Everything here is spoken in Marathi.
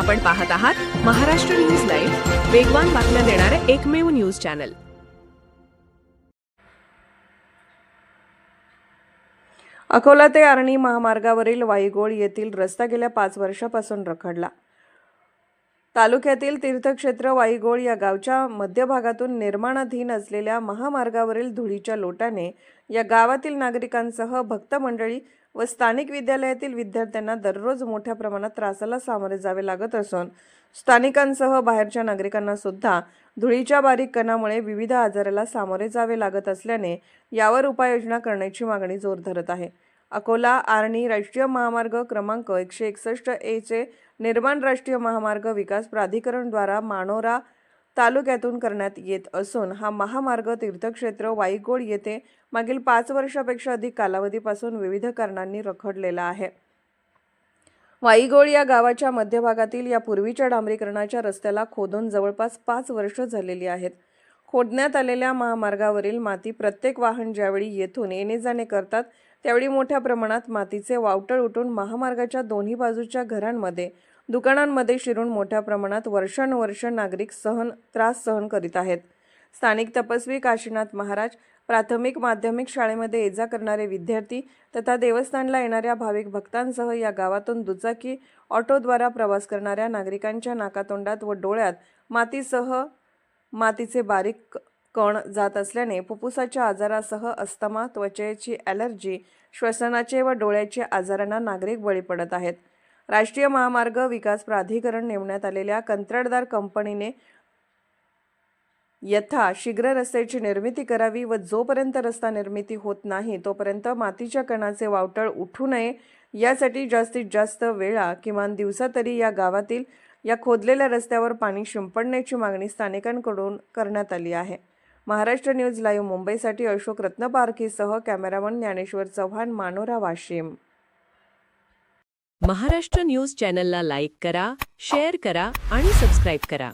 आपण पाहत आहात महाराष्ट्र न्यूज लाईव्ह वेगवान बातम्या देणारे एकमेव न्यूज चॅनल. अकोला ते आर्णी महामार्गावरील वाईगोळ येथील रस्ता गेल्या पाच वर्षापासून रखडला. तालुक्यातील तीर्थक्षेत्र वाईगोळ या गावच्या मध्यभागातून निर्माणाधीन असलेल्या महामार्गावरील धुळीच्या लोटाने या गावातील नागरिकांसह भक्त मंडळी व स्थानिक विद्यालयातील विद्यार्थ्यांना दररोज मोठ्या प्रमाणात त्रासाला सामोरे जावे लागत असून स्थानिकांसह बाहेरच्या नागरिकांना सुद्धा धुळीच्या बारीक कणामुळे विविध आजाराला सामोरे जावे लागत असल्याने यावर उपाययोजना करण्याची मागणी जोर धरत आहे. अकोला आर्णी राष्ट्रीय महामार्ग क्रमांक एकशे एकसष्ट एचे निर्माण राष्ट्रीय महामार्ग विकास प्राधिकरणद्वारा मानोरा तालुक्यातून करण्यात येत असून हा महामार्ग तीर्थक्षेत्र वाईगोड येथे मागील पाच वर्षापेक्षा अधिक कालावधीपासून विविध कारणांनी रखडलेला आहे. वाईगोळ या गावाच्या मध्यभागातील या पूर्वीच्या डांबरीकरणाच्या रस्त्याला खोदून जवळपास पाच वर्ष झालेली आहेत. खोदण्यात आलेल्या महामार्गावरील माती प्रत्येक वाहन ज्यावेळी येथून येणे जाणे करतात त्यावेळी मोठ्या प्रमाणात मातीचे वावटळ उठून महामार्गाच्या दोन्ही बाजूच्या घरांमध्ये दुकानांमध्ये शिरून मोठ्या प्रमाणात वर्षानुवर्ष नागरिक सहन त्रास सहन करीत आहेत. स्थानिक तपस्वी काशीनाथ महाराज प्राथमिक माध्यमिक शाळेमध्ये ये जा करणारे विद्यार्थी तथा देवस्थानला येणाऱ्या भाविक भक्तांसह या गावातून दुचाकी ऑटोद्वारा प्रवास करणाऱ्या नागरिकांच्या नाकातोंडात व डोळ्यात मातीसह मातीचे बारीक कण जात असल्याने फुफ्फुसाच्या आजारासह अस्थमा त्वचेची ॲलर्जी श्वसनाचे व डोळ्याचे आजारांना नागरिक बळी पडत आहेत. राष्ट्रीय महामार्ग विकास प्राधिकरण नेमण्यात आलेल्या कंत्राटदार कंपनीने यथा शीघ्र रस्त्याची निर्मिती करावी व जोपर्यंत रस्ता निर्मिती होत नाही तोपर्यंत मातीच्या कणाचे वावटळ उठू नये. यासाठी जास्तीत जास्त वेळा किमान दिवसा तरी या गावातील या खोदलेल्या रस्त्यावर पाणी शिंपडण्याची मागणी स्थानिकांकडून करण्यात आली आहे. महाराष्ट्र न्यूज लाईव्ह मुंबईसाठी अशोक रत्नपारखीसह कॅमेरामन ज्ञानेश्वर चव्हाण मानोरा वाशिम. महाराष्ट्र न्यूज चॅनलला लाईक करा शेअर करा आणि सबस्क्राईब करा.